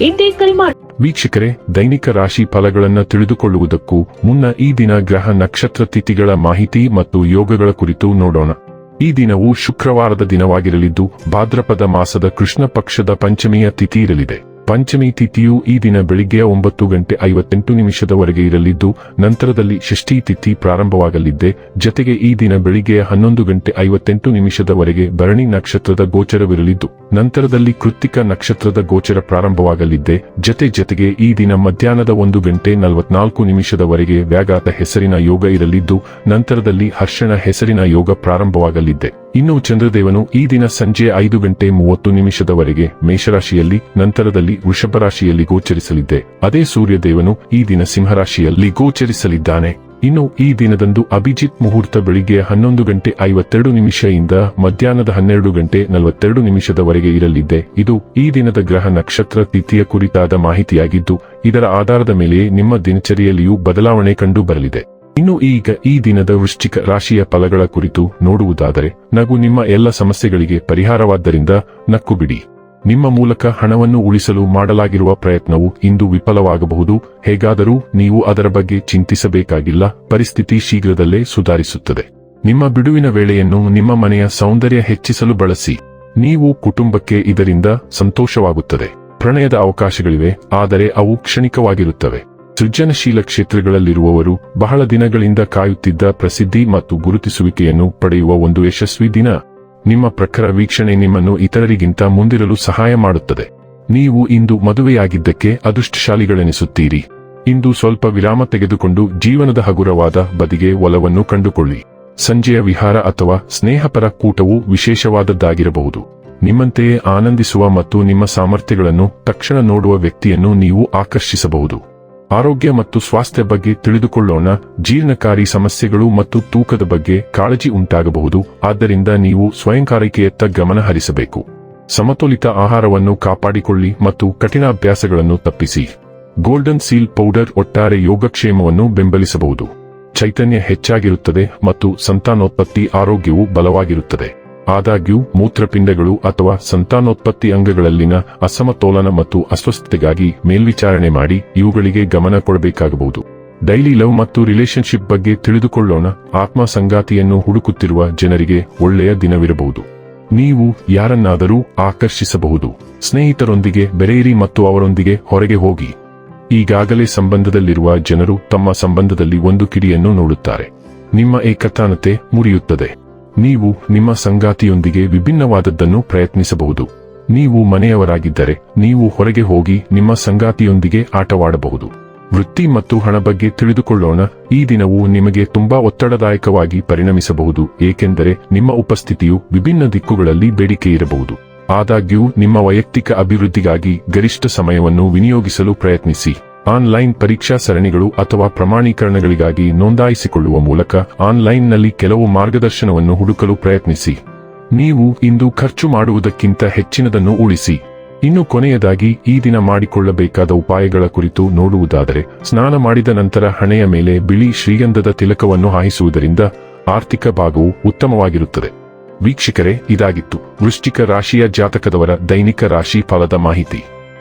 ಇಂದೇ ಕರೆ ಮಾಡಿ ವೀಕ್ಷಕರೇ, ದೈನಿಕ ರಾಶಿ ಫಲಗಳನ್ನು ತಿಳಿದುಕೊಳ್ಳುವುದಕ್ಕೂ ಮುನ್ನ ಈ ದಿನ ಗ್ರಹ ನಕ್ಷತ್ರ ತಿಥಿಗಳ ಮಾಹಿತಿ ಮತ್ತು ಯೋಗಗಳ ಕುರಿತು ನೋಡೋಣ. ಈ ದಿನವು ಶುಕ್ರವಾರದ ದಿನವಾಗಿರಲಿದ್ದು, ಭಾದ್ರಪದ ಮಾಸದ ಕೃಷ್ಣ ಪಕ್ಷದ ಪಂಚಮಿಯ ತಿಥಿ ಇರಲಿದೆ. ಪಂಚಮಿ ತಿಥಿಯು ಈ ದಿನ ಬೆಳಿಗ್ಗೆ ಒಂಬತ್ತು ಗಂಟೆ ಐವತ್ತೆಂಟು ನಿಮಿಷದವರೆಗೆ ಇರಲಿದ್ದು, ನಂತರದಲ್ಲಿ ಷಷ್ಠಿ ತಿಥಿ ಪ್ರಾರಂಭವಾಗಲಿದ್ದೆ. ಜತೆಗೆ ಈ ದಿನ ಬೆಳಿಗ್ಗೆ ಹನ್ನೊಂದು ಗಂಟೆ ಐವತ್ತೆಂಟು ನಿಮಿಷದವರೆಗೆ ಭರಣಿ ನಕ್ಷತ್ರದ ಗೋಚರವಿರಲಿದ್ದು, ನಂತರದಲ್ಲಿ ಕೃತಿಕ ನಕ್ಷತ್ರದ ಗೋಚರ ಪ್ರಾರಂಭವಾಗಲಿದ್ದೆ. ಜತೆ ಜತೆಗೆ ಈ ದಿನ ಮಧ್ಯಾಹ್ನದ ಒಂದು ಗಂಟೆ ನಲವತ್ನಾಲ್ಕು ನಿಮಿಷದವರೆಗೆ ವ್ಯಾಘಾತ ಹೆಸರಿನ ಯೋಗ ಇರಲಿದ್ದು, ನಂತರದಲ್ಲಿ ಹರ್ಷಣ ಹೆಸರಿನ ಯೋಗ ಪ್ರಾರಂಭವಾಗಲಿದ್ದೆ. ಇನ್ನು ಚಂದ್ರದೇವನು ಈ ದಿನ ಸಂಜೆ ಐದು ಗಂಟೆ ಮೂವತ್ತು ನಿಮಿಷದವರೆಗೆ ಮೇಷರಾಶಿಯಲ್ಲಿ, ನಂತರದಲ್ಲಿ ವೃಷಭ ರಾಶಿಯಲ್ಲಿ ಗೋಚರಿಸಲಿದ್ದೆ. ಅದೇ ಸೂರ್ಯದೇವನು ಈ ದಿನ ಸಿಂಹರಾಶಿಯಲ್ಲಿ ಗೋಚರಿಸಲಿದ್ದಾನೆ. ಇನ್ನು ಈ ದಿನದಂದು ಅಭಿಜಿತ್ ಮುಹೂರ್ತ ಬೆಳಿಗ್ಗೆ ಹನ್ನೊಂದು ಗಂಟೆ ಐವತ್ತೆರಡು ನಿಮಿಷದಿಂದ ಮಧ್ಯಾಹ್ನದ ಹನ್ನೆರಡು ಗಂಟೆ ನಲವತ್ತೆರಡು ನಿಮಿಷದವರೆಗೆ ಇರಲಿದ್ದೆ. ಇದು ಈ ದಿನದ ಗ್ರಹ ನಕ್ಷತ್ರ ತಿಥಿಯ ಕುರಿತಾದ ಮಾಹಿತಿಯಾಗಿದ್ದು, ಇದರ ಆಧಾರದ ಮೇಲೆ ನಿಮ್ಮ ದಿನಚರಿಯಲ್ಲಿಯೂ ಬದಲಾವಣೆ ಕಂಡು ಬರಲಿದೆ. ಇನ್ನು ಈಗ ಈ ದಿನದ ವೃಶ್ಚಿಕ ರಾಶಿಯ ಫಲಗಳ ಕುರಿತು ನೋಡುವುದಾದರೆ, ನಗು ನಿಮ್ಮ ಎಲ್ಲ ಸಮಸ್ಯೆಗಳಿಗೆ ಪರಿಹಾರವಾದ್ದರಿಂದ ನಕ್ಕು ಬಿಡಿ. ನಿಮ್ಮ ಮೂಲಕ ಹಣವನ್ನು ಉಳಿಸಲು ಮಾಡಲಾಗಿರುವ ಪ್ರಯತ್ನವು ಇಂದು ವಿಫಲವಾಗಬಹುದು. ಹೇಗಾದರೂ ನೀವು ಅದರ ಬಗ್ಗೆ ಚಿಂತಿಸಬೇಕಾಗಿಲ್ಲ. ಪರಿಸ್ಥಿತಿ ಶೀಘ್ರದಲ್ಲೇ ಸುಧಾರಿಸುತ್ತದೆ. ನಿಮ್ಮ ಬಿಡುವಿನ ವೇಳೆಯನ್ನು ನಿಮ್ಮ ಮನೆಯ ಸೌಂದರ್ಯ ಹೆಚ್ಚಿಸಲು ಬಳಸಿ. ನೀವು ಕುಟುಂಬಕ್ಕೆ ಇದರಿಂದ ಸಂತೋಷವಾಗುತ್ತದೆ. ಪ್ರಣಯದ ಅವಕಾಶಗಳಿವೆ, ಆದರೆ ಅವು ಕ್ಷಣಿಕವಾಗಿರುತ್ತವೆ. ಸೃಜನಶೀಲ ಕ್ಷೇತ್ರಗಳಲ್ಲಿರುವವರು ಬಹಳ ದಿನಗಳಿಂದ ಕಾಯುತ್ತಿದ್ದ ಪ್ರಸಿದ್ಧಿ ಮತ್ತು ಗುರುತಿಸುವಿಕೆಯನ್ನು ಪಡೆಯುವ ಒಂದು ಯಶಸ್ವಿ ದಿನ. ನಿಮ್ಮ ಪ್ರಖರ ವೀಕ್ಷಣೆ ನಿಮ್ಮನ್ನು ಇತರರಿಗಿಂತ ಮುಂದಿರಲು ಸಹಾಯ ಮಾಡುತ್ತದೆ. ನೀವು ಇಂದು ಮದುವೆಯಾಗಿದ್ದಕ್ಕೆ ಅದೃಷ್ಟಶಾಲಿಗಳೆನಿಸುತ್ತೀರಿ. ಇಂದು ಸ್ವಲ್ಪ ವಿರಾಮ ತೆಗೆದುಕೊಂಡು ಜೀವನದ ಹಗುರವಾದ ಬದಿಗೆ ಒಲವನ್ನು ಕಂಡುಕೊಳ್ಳಿ. ಸಂಜೆಯ ವಿಹಾರ ಅಥವಾ ಸ್ನೇಹಪರ ಕೂಟವು ವಿಶೇಷವಾದದ್ದಾಗಿರಬಹುದು. ನಿಮ್ಮಂತೆಯೇ ಆನಂದಿಸುವ ಮತ್ತು ನಿಮ್ಮ ಸಾಮರ್ಥ್ಯಗಳನ್ನು ತಕ್ಷಣ ನೋಡುವ ವ್ಯಕ್ತಿಯನ್ನು ನೀವು ಆಕರ್ಷಿಸಬಹುದು. ಆರೋಗ್ಯ ಮತ್ತು ಸ್ವಾಸ್ಥ್ಯ ಬಗ್ಗೆ ತಿಳಿದುಕೊಳ್ಳೋಣ. ಜೀರ್ಣಕಾರಿ ಸಮಸ್ಯೆಗಳು ಮತ್ತು ತೂಕದ ಬಗ್ಗೆ ಕಾಳಜಿ ಉಂಟಾಗಬಹುದು. ಆದ್ದರಿಂದ ನೀವು ಸ್ವಯಂಕಾರಿಕೆಯತ್ತ ಗಮನ ಹರಿಸಬೇಕು. ಸಮತೋಲಿತ ಆಹಾರವನ್ನು ಕಾಪಾಡಿಕೊಳ್ಳಿ ಮತ್ತು ಕಠಿಣಾಭ್ಯಾಸಗಳನ್ನು ತಪ್ಪಿಸಿ. ಗೋಲ್ಡನ್ ಸೀಲ್ ಪೌಡರ್ ಒಟ್ಟಾರೆ ಯೋಗಕ್ಷೇಮವನ್ನು ಬೆಂಬಲಿಸಬಹುದು. ಚೈತನ್ಯ ಹೆಚ್ಚಾಗಿರುತ್ತದೆ ಮತ್ತು ಸಂತಾನೋತ್ಪತ್ತಿ ಆರೋಗ್ಯವು ಬಲವಾಗಿರುತ್ತದೆ. ಆದಾಗ್ಯೂ, ಮೂತ್ರಪಿಂಡಗಳು ಅಥವಾ ಸಂತಾನೋತ್ಪತ್ತಿ ಅಂಗಗಳಲ್ಲಿನ ಅಸಮತೋಲನ ಮತ್ತು ಅಸ್ವಸ್ಥತೆಗಾಗಿ ಮೇಲ್ವಿಚಾರಣೆ ಮಾಡಿ ಇವುಗಳಿಗೆ ಗಮನ ಕೊಡಬೇಕಾಗಬಹುದು. ಡೈಲಿ ಲವ್ ಮತ್ತು ರಿಲೇಶನ್ಶಿಪ್ ಬಗ್ಗೆ ತಿಳಿದುಕೊಳ್ಳೋಣ. ಆತ್ಮ ಸಂಗಾತಿಯನ್ನು ಹುಡುಕುತ್ತಿರುವ ಜನರಿಗೆ ಒಳ್ಳೆಯ ದಿನವಿರಬಹುದು. ನೀವು ಯಾರನ್ನಾದರೂ ಆಕರ್ಷಿಸಬಹುದು. ಸ್ನೇಹಿತರೊಂದಿಗೆ ಬೆರೆಯಿರಿ ಮತ್ತು ಅವರೊಂದಿಗೆ ಹೊರಗೆ ಹೋಗಿ. ಈಗಾಗಲೇ ಸಂಬಂಧದಲ್ಲಿರುವ ಜನರು ತಮ್ಮ ಸಂಬಂಧದಲ್ಲಿ ಒಂದು ಕಿಡಿಯನ್ನು ನೋಡುತ್ತಾರೆ. ನಿಮ್ಮ ಏಕತಾನತೆ ಮುರಿಯುತ್ತದೆ. ನೀವು ನಿಮ್ಮ ಸಂಗಾತಿಯೊಂದಿಗೆ ವಿಭಿನ್ನವಾದದ್ದನ್ನು ಪ್ರಯತ್ನಿಸಬಹುದು. ನೀವು ಮನೆಯವರಾಗಿದ್ದರೆ, ನೀವು ಹೊರಗೆ ಹೋಗಿ ನಿಮ್ಮ ಸಂಗಾತಿಯೊಂದಿಗೆ ಆಟವಾಡಬಹುದು. ವೃತ್ತಿ ಮತ್ತು ಹಣ ಬಗ್ಗೆ ತಿಳಿದುಕೊಳ್ಳೋಣ. ಈ ದಿನವು ನಿಮಗೆ ತುಂಬಾ ಒತ್ತಡದಾಯಕವಾಗಿ ಪರಿಣಮಿಸಬಹುದು, ಏಕೆಂದರೆ ನಿಮ್ಮ ಉಪಸ್ಥಿತಿಯು ವಿಭಿನ್ನ ದಿಕ್ಕುಗಳಲ್ಲಿ ಬೇಡಿಕೆ ಇರಬಹುದು. ಆದಾಗ್ಯೂ, ನಿಮ್ಮ ವೈಯಕ್ತಿಕ ಅಭಿವೃದ್ಧಿಗಾಗಿ ಗರಿಷ್ಠ ಸಮಯವನ್ನು ವಿನಿಯೋಗಿಸಲು ಪ್ರಯತ್ನಿಸಿ. ಆನ್ಲೈನ್ ಪರೀಕ್ಷಾ ಸರಣಿಗಳು ಅಥವಾ ಪ್ರಮಾಣೀಕರಣಗಳಿಗಾಗಿ ನೋಂದಾಯಿಸಿಕೊಳ್ಳುವ ಮೂಲಕ ಆನ್ಲೈನ್ನಲ್ಲಿ ಕೆಲವು ಮಾರ್ಗದರ್ಶನವನ್ನು ಹುಡುಕಲು ಪ್ರಯತ್ನಿಸಿ. ನೀವು ಇಂದು ಖರ್ಚು ಮಾಡುವುದಕ್ಕಿಂತ ಹೆಚ್ಚಿನದನ್ನು ಉಳಿಸಿ. ಇನ್ನು ಕೊನೆಯದಾಗಿ, ಈ ದಿನ ಮಾಡಿಕೊಳ್ಳಬೇಕಾದ ಉಪಾಯಗಳ ಕುರಿತು ನೋಡುವುದಾದರೆ, ಸ್ನಾನ ಮಾಡಿದ ನಂತರ ಹಣೆಯ ಮೇಲೆ ಬಿಳಿ ಶ್ರೀಗಂಧದ ತಿಲಕವನ್ನು ಹಾಯಿಸುವುದರಿಂದ ಆರ್ಥಿಕ ಭಾಗವು ಉತ್ತಮವಾಗಿರುತ್ತದೆ. ವೀಕ್ಷಕರೇ, ಇದಾಗಿತ್ತು ವೃಶ್ಚಿಕ ರಾಶಿಯ ಜಾತಕದವರ ದೈನಿಕ ರಾಶಿ ಫಲದ ಮಾಹಿತಿ.